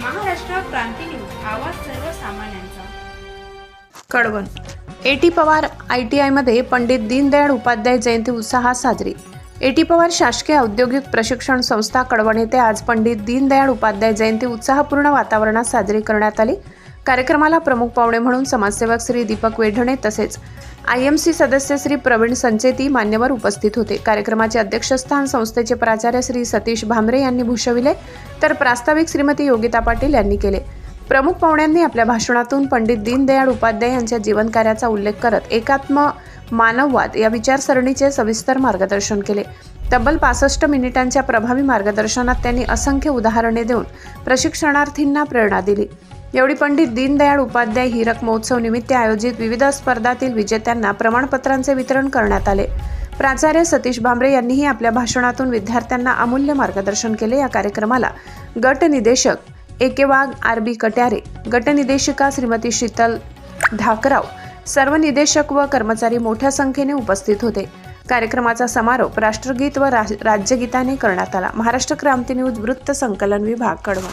क्रांती news आवाज सर्वसामान्यांचा. Kadvan. A T Pawar I T आयमध्ये पंडित दीनदयाळ उपाध्याय जयंती उत्साहात साजरी. ए टी पवार शासकीय औद्योगिक प्रशिक्षण संस्था कडवण येथे आज पंडित दीनदयाळ उपाध्याय जयंती उत्साहपूर्ण वातावरणात साजरी करण्यात आली. कार्यक्रमाला प्रमुख पाहुणे म्हणून समाजसेवक श्री दीपक वेढणे तसेच आय एम सी सदस्य श्री प्रवीण संचेती मान्यवर उपस्थित होते. कार्यक्रमाचे अध्यक्षस्थान संस्थेचे प्राचार्य श्री सतीश भामरे यांनी भूषविले तर प्रास्ताविक श्रीमती योगिता पाटील यांनी केले. प्रमुख पाहुण्यांनी आपल्या भाषणातून पंडित दीनदयाळ उपाध्याय यांच्या जीवनकार्याचा उल्लेख करत एकात्म मानववाद या विचारसरणीचे सविस्तर मार्गदर्शन केले. तब्बल पासष्ट मिनिटांच्या प्रभावी मार्गदर्शनात त्यांनी असंख्य उदाहरणे देऊन प्रशिक्षणार्थींना प्रेरणा दिली. एवढी पंडित दीनदयाळ उपाध्याय हिरक महोत्सव निमित्त आयोजित विविध स्पर्धातील विजेत्यांना प्रमाणपत्रांचे वितरण करण्यात आले. प्राचार्य सतीश भांबरे यांनीही आपल्या भाषणातून विद्यार्थ्यांना अमूल्य मार्गदर्शन केले या कार्यक्रमाला. गटनिदेशक AK A K Wagh R B Katyare गटनिदेशिका Shrimati Sheetal Dhakrao सर्व निदेशक व कर्मचारी मोठ्या संख्येने उपस्थित होते. कार्यक्रमाचा समारोप राष्ट्रगीत व राज्यगीताने करण्यात आला. महाराष्ट्र क्रांती न्यूज वृत्त संकलन विभाग कडवण.